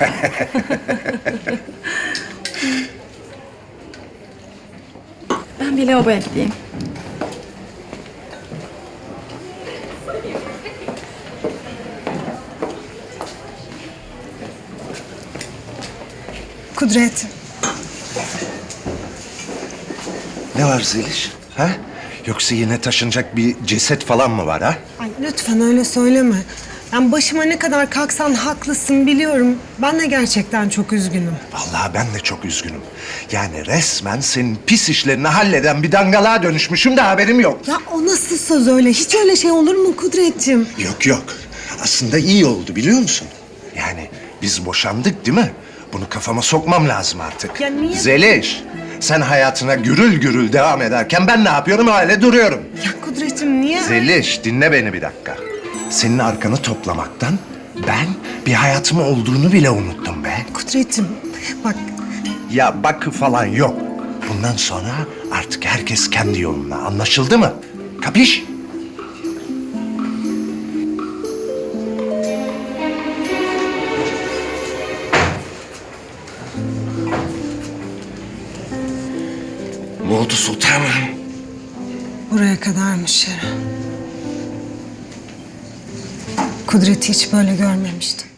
Ben bir lavaboya gideyim. Kudret. Ne var Zeliş? Ha? Yoksa yine taşınacak bir ceset falan mı var ha? Ay lütfen öyle söyleme. Ben başıma ne kadar kalksan haklısın biliyorum. Ben de gerçekten çok üzgünüm. Vallahi ben de çok üzgünüm. Yani resmen senin pis işlerini halleden bir dangalığa dönüşmüşüm de haberim yok. Ya o nasıl söz öyle? Hiç öyle şey olur mu Kudretciğim? Yok yok. Aslında iyi oldu biliyor musun? Yani biz boşandık değil mi? Bunu kafama sokmam lazım artık. Ya niye- Zeliş, sen hayatına gürül gürül devam ederken ben ne yapıyorum? Öyle duruyorum. Ya Kudretciğim niye? Zeliş, dinle beni bir dakika. Senin arkanı toplamaktan ben bir hayatım olduğunu bile unuttum be. Kudretciğim bak Ya bakı falan yok. Bundan sonra artık herkes kendi yoluna. Anlaşıldı mı? Kapiş? Ne oldu sultanım? buraya kadarmış Şeren. Kudret'i hiç böyle görmemiştim.